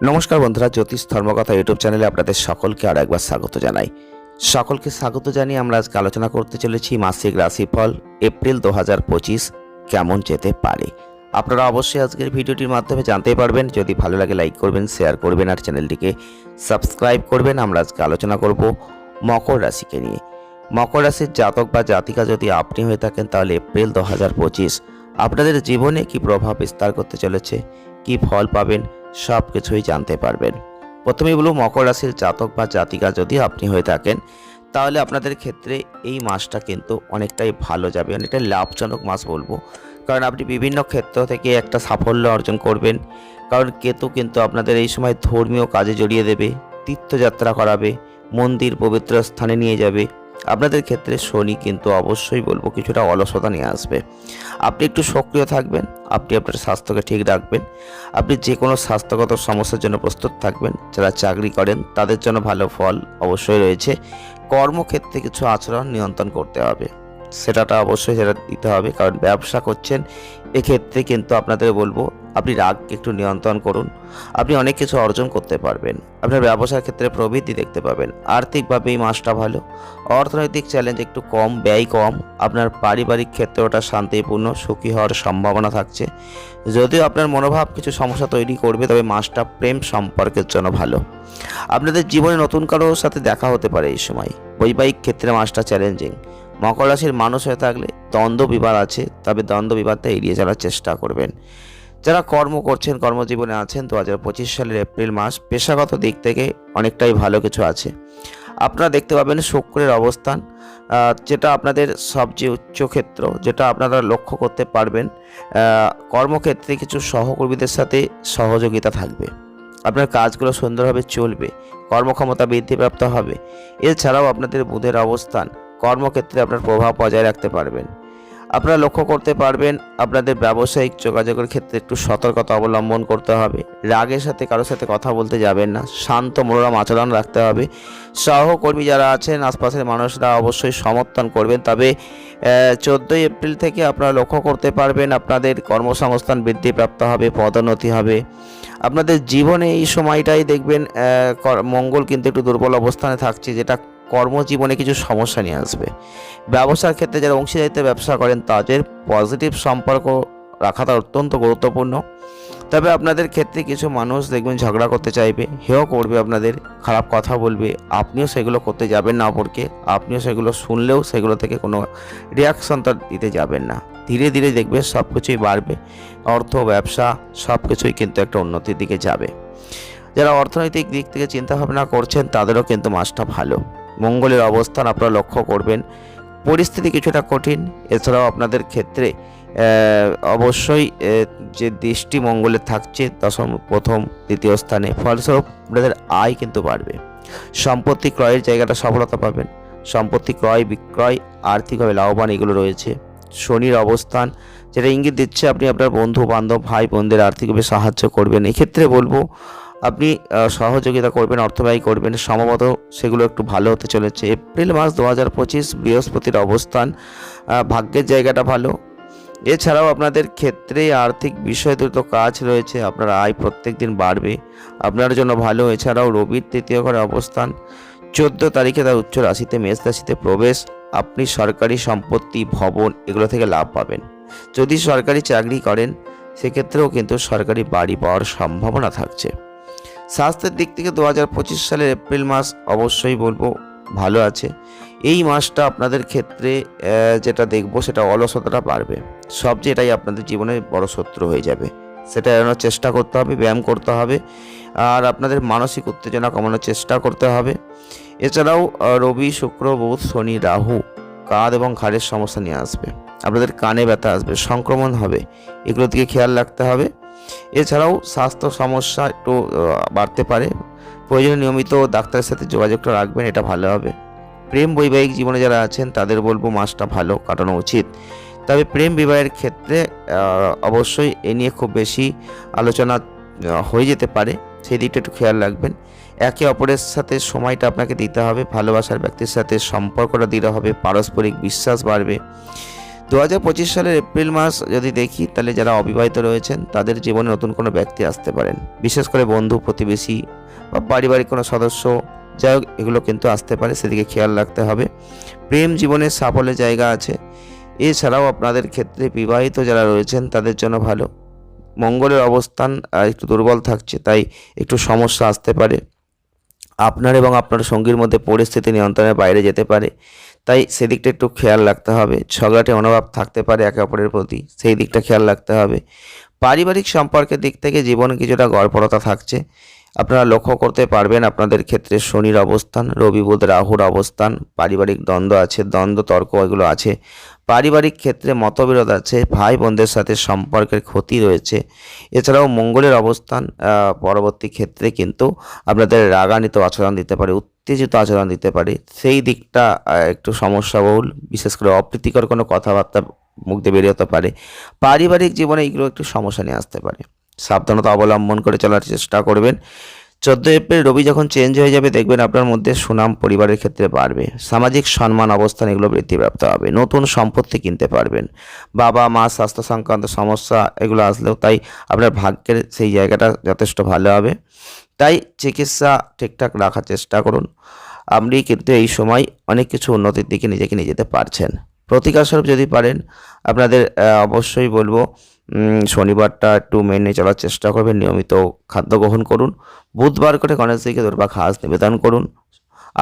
নমস্কার বন্ধুরা, জ্যোতিষ ধর্মকথা ইউটিউব চ্যানেলে আপনাদের সকলকে আর একবার স্বাগত জানাই। সকলকে স্বাগত জানিয়ে আমরা আজকে আলোচনা করতে চলেছি মাসিক রাশিফল, এপ্রিল দু হাজার পঁচিশ, কেমন যেতে পারে? আপনারা অবশ্যই আজকের ভিডিওটির মাধ্যমে জানতে পারবেন, যদি ভালো লাগে লাইক করবেন, শেয়ার করবেন আর চ্যানেলটিকে সাবস্ক্রাইব করবেন, আমরা আজকে আলোচনা করব মকর রাশিকে নিয়ে। মকর রাশির জাতক বা জাতিকা যদি আপনি হয়ে থাকেন, তাহলে এপ্রিল দু হাজার পঁচিশ, আপনাদের জীবনে কি প্রভাব বিস্তার করতে চলেছে? কি ফল পাবেন? সব কিছুই জানতে পারবেন। প্রথমেই বলব, মকর রাশির জাতক বা জাতিকা যদি আপনি হয়ে থাকেন, তাহলে আপনাদের ক্ষেত্রে এই মাসটা কিন্তু অনেকটাই ভালো যাবে। অনেকটাই লাভজনক মাস বলব। কারণ আপনি বিভিন্ন ক্ষেত্র থেকে একটা সাফল্য অর্জন করবেন। কারণ কেতু কিন্তু আপনাদের এই সময় ধর্মীয় কাজে জড়িয়ে দেবে, তীর্থযাত্রা করাবে, মন্দির পবিত্র স্থানে নিয়ে যাবে। আপনাদের ক্ষেত্রে শনি কিন্তু অবশ্যই বলব কিছুটা অলসতা নিয়ে আসবে। আপনি একটু সক্রিয় থাকবেন, আপনি আপনার স্বাস্থ্যকে ঠিক রাখবেন, আপনি যে কোনো স্বাস্থ্যগত সমস্যার জন্য প্রস্তুত থাকবেন, যারা চাকরি করেন তাদের জন্য ভালো ফল অবশ্যই রয়েছে। কর্মক্ষেত্রে কিছু আচরণ নিয়ন্ত্রণ করতে হবে, সেটাটা অবশ্যই সেটা দিতে হবে, কারণ ব্যবসা করছেন, এক্ষেত্রে কিন্তু আপনাদের বলব আপনি রাগ একটু নিয়ন্ত্রণ করুন। আপনি অনেক কিছু অর্জন করতে পারবেন। আপনার ব্যবসার ক্ষেত্রে প্রবৃদ্ধি দেখতে পাবেন। আর্থিকভাবে এই মাসটা ভালো। অর্থনৈতিক চ্যালেঞ্জ একটু কম, ব্যয় কম। আপনার পারিবারিক ক্ষেত্রটা শান্তিপূর্ণ, সুখী হওয়ার সম্ভাবনা থাকছে। যদিও আপনার মনোভাব কিছু সমস্যা তৈরি করবে, তবে মাসটা প্রেম সম্পর্কের জন্য ভালো। আপনাদের জীবনে নতুন কারোর সাথে দেখা হতে পারে এই সময়। বৈবাহিক ক্ষেত্রে মাসটা চ্যালেঞ্জিং মকর রাশির মানুষ হয়ে থাকলে দ্বন্দ্ব বিবাদ আছে, তবে দ্বন্দ্ব বিবাদটা এড়িয়ে চলার চেষ্টা করবেন। যারা কর্ম করছেন, কর্মজীবনে আছেন দু হাজার পঁচিশ সালের এপ্রিল মাস, পেশাগত দিক থেকে অনেকটাই ভালো কিছু আছে। আপনারা দেখতে পাবেন শুক্রের অবস্থান যেটা আপনাদের সবচেয়ে উচ্চ ক্ষেত্র, যেটা আপনারা লক্ষ্য করতে পারবেন কর্মক্ষেত্রে কিছু সহকর্মীদের সাথে সহযোগিতা থাকবে। আপনার কাজগুলো সুন্দরভাবে চলবে, কর্মক্ষমতা বৃদ্ধিপ্রাপ্ত হবে। এছাড়াও আপনাদের বুধের অবস্থান, কর্মক্ষেত্রে আপনার প্রভাব বজায় রাখতে পারবেন। আপনারা লক্ষ্য করতে পারবেন, আপনাদের ব্যবসায়িক যোগাযোগের ক্ষেত্রে একটু সতর্কতা অবলম্বন করতে হবে। রাগের সাথে কারোর সাথে কথা বলতে যাবেন না। শান্ত মনোরম আচরণ রাখতে হবে। সহকর্মী যারা আছেন, আশপাশের মানুষরা অবশ্যই সমর্থন করবেন। তবে চোদ্দোই এপ্রিল থেকে আপনারা লক্ষ্য করতে পারবেন, আপনাদের কর্মসংস্থান বৃদ্ধিপ্রাপ্ত হবে, পদোন্নতি হবে। আপনাদের জীবনে এই সময়টাই দেখবেন মঙ্গল কিন্তু একটু দুর্বল অবস্থানে থাকছে, যেটা কর্মজীবনে কিছু সমস্যা নিয়ে আসবে। ব্যবসার ক্ষেত্রে যারা অংশীদারিত্বে ব্যবসা করেন, তাদের পজিটিভ সম্পর্ক রাখাটা অত্যন্ত গুরুত্বপূর্ণ। তবে আপনাদের ক্ষেত্রে কিছু মানুষ দেখবেন ঝগড়া করতে চাইবে, হেয় করবে আপনাদের, খারাপ কথা বলবে, আপনিও সেগুলো করতে যাবেন না অপরকে, আপনিও সেগুলো শুনলেও সেগুলো থেকে কোনো রিয়াকশন তার দিতে যাবেন না। ধীরে ধীরে দেখবে সব কিছুই বাড়বে, অর্থ, ব্যবসা সব কিছুই কিন্তু একটা উন্নতির দিকে যাবে। যারা অর্থনৈতিক দিক থেকে চিন্তাভাবনা করছেন, তাদেরও কিন্তু মাসটা ভালো। মঙ্গলের অবস্থান আপনারা লক্ষ্য করবেন। পরিস্থিতি কিছুটা কঠিন। এছাড়াও আপনাদের ক্ষেত্রে অবশ্যই যে দৃষ্টি মঙ্গলে থাকছে, দশম, প্রথম, দ্বিতীয় স্থানে। ফলস্বরূপ আপনাদের আয় কিন্তু বাড়বে। সম্পত্তি ক্রয়ের জায়গাটা সফলতা পাবেন। সম্পত্তি ক্রয়, বিক্রয়, আর্থিকভাবে লাভবান এগুলো রয়েছে। শনির অবস্থান, যেটা ইঙ্গিত দিচ্ছে আপনি আপনার বন্ধু বান্ধব ভাই বোনদের আর্থিকভাবে সাহায্য করবেন। এক্ষেত্রে বলব আপনি সহযোগিতা করবেন অর্থ ব্যয় করবেন, সম্ভবত সেগুলো একটু ভালো হতে চলেছে। এপ্রিল মাস দু হাজার পঁচিশ বৃহস্পতির অবস্থান ভাগ্যের জায়গাটা ভালো। এছাড়াও আপনাদের ক্ষেত্রে আর্থিক বিষয় দ্রুত কাজ রয়েছে, আপনার আয় প্রত্যেক দিন বাড়বে, আপনার জন্য ভালো। এছাড়াও রবির তৃতীয় ঘরে অবস্থান, চোদ্দ তারিখে তার উচ্চ রাশিতে, মেষ রাশিতে প্রবেশ, আপনি সরকারি সম্পত্তি, ভবন এগুলো থেকে লাভ পাবেন। যদি সরকারি চাকরি করেন, সেক্ষেত্রেও কিন্তু সরকারি বাড়ি পাওয়ার সম্ভাবনা থাকছে। স্বাস্থ্যের দিক থেকে দু হাজার পঁচিশ সালের এপ্রিল মাস অবশ্যই বলব ভালো আছে। এই মাসটা আপনাদের ক্ষেত্রে যেটা দেখব সেটা অলসতাটা বাড়বে। সবচেয়ে এটাই আপনাদের জীবনে বড় শত্রু হয়ে যাবে, সেটা এড়ানোর চেষ্টা করতে হবে, ব্যায়াম করতে হবে, আর আপনাদের মানসিক উত্তেজনা কমানোর চেষ্টা করতে হবে। এছাড়াও রবি, শুক্র, বুধ, শনি, রাহু কাঁধ এবং ঘাড়ের সমস্যা নিয়ে আসবে। আপনাদের কানে ব্যথা আসবে, সংক্রমণ হবে এগুলোর দিকে খেয়াল রাখতে হবে। এছাড়াও স্বাস্থ্য সমস্যা একটু বাড়তে পারে। প্রয়োজনে নিয়মিত ডাক্তারের সাথে যোগাযোগটা রাখবেন, এটা ভালো হবে। প্রেম বৈবাহিক জীবনে যারা আছেন, তাদের বলব মাসটা ভালো কাটানো উচিত। তবে প্রেম বিবাহের ক্ষেত্রে অবশ্যই এ নিয়ে খুব বেশি আলোচনা হয়ে যেতে পারে। সেই দিকটা একটু খেয়াল রাখবেন। একে অপরের সাথে সময়টা আপনাকে দিতে হবে, ভালোবাসার ব্যক্তির সাথে সম্পর্কটা দিতে হবে, পারস্পরিক বিশ্বাস বাড়বে। দু হাজার পঁচিশ সালের এপ্রিল মাস যদি দেখি, তাহলে যারা অবিবাহিত রয়েছেন, তাদের জীবনে নতুন কোনো ব্যক্তি আসতে পারেন। বিশেষ করে বন্ধু, প্রতিবেশী বা পারিবারিক কোনো সদস্য। যাই হোক, এগুলো কিন্তু আসতে পারে, সেদিকে খেয়াল রাখতে হবে। প্রেম জীবনের সাফল্যের জায়গা আছে। এছাড়াও আপনাদের ক্ষেত্রে বিবাহিত যারা রয়েছেন, তাদের জন্য ভালো। মঙ্গলের অবস্থান একটু দুর্বল থাকছে, তাই একটু সমস্যা আসতে পারে। আপনার এবং আপনার সঙ্গীর মধ্যে পরিস্থিতি নিয়ন্ত্রণের বাইরে যেতে পারে। তাই সেদিকটা একটু খেয়াল রাখতে হবে। ঝগড়াটে মনোভাব থাকতে পারে একে অপরের প্রতি, সেই দিকটা খেয়াল রাখতে হবে। পারিবারিক সম্পর্কের দিক থেকে জীবনে কিছুটা গড়পড়তা থাকছে। আপনারা লক্ষ্য করতে পারবেন আপনাদের ক্ষেত্রে শনির অবস্থান, রবি বুধ, রাহুর অবস্থান, পারিবারিক দ্বন্দ্ব আছে, দ্বন্দ্ব, তর্ক এগুলো আছে। পারিবারিক ক্ষেত্রে মতবিরোধ আছে ভাই বোনদের সাথে সম্পর্কের ক্ষতি রয়েছে। এছাড়াও মঙ্গলের অবস্থান পরবর্তী ক্ষেত্রে কিন্তু আপনাদের রাগান্বিত আচরণ দিতে পারে। উত্তেজিত আচরণ দিতে পারে। সেই দিকটা একটু সমস্যাবহুল। বিশেষ করে অপ্রীতিকর কোনো কথাবার্তা মুখ দিয়ে বেরিয়ে হতে পারে। পারিবারিক জীবনে এগুলো একটু সমস্যা নিয়ে আসতে পারে। সাবধানতা অবলম্বন করে চলার চেষ্টা করবেন। চোদ্দ এপ্রিল রবি যখন চেঞ্জ হয়ে যাবে, দেখবেন আপনার মধ্যে সুনাম পরিবারের ক্ষেত্রে বাড়বে। সামাজিক সম্মান, অবস্থান এগুলো বৃদ্ধিপ্রাপ্ত হবে। নতুন সম্পত্তি কিনতে পারবেন। বাবা, মা, স্বাস্থ্য সংক্রান্ত সমস্যা এগুলো আসলেও তাই আপনার ভাগ্যের সেই জায়গাটা যথেষ্ট ভালো হবে। তাই চিকিৎসা ঠিকঠাক রাখার চেষ্টা করুন। আপনি কিন্তু এই সময় অনেক কিছু উন্নতির দিকে নিজেকে নিয়ে যেতে পারছেন। প্রতিকারস্বরূপ যদি পারেন, আপনাদের অবশ্যই বলব শনিবারটা একটু মেনে চলার চেষ্টা করবেন। নিয়মিত খাদ্য গ্রহণ করুন। বুধবার করে গণেশজিকে দুর্বা ঘাস নিবেদন করুন।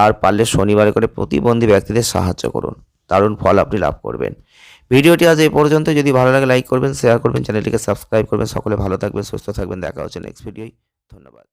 আর পারলে শনিবার করে প্রতিবন্ধী ব্যক্তিদের সাহায্য করুন। দারুণ ফল আপনি লাভ করবেন। ভিডিওটি আজ এই পর্যন্ত। যদি ভালো লাগে, লাইক করবেন শেয়ার করবেন চ্যানেলটিকে সাবস্ক্রাইব করবেন। সকলে ভালো থাকবেন, সুস্থ থাকবেন। দেখা হচ্ছে নেক্সট ভিডিওই ধন্যবাদ।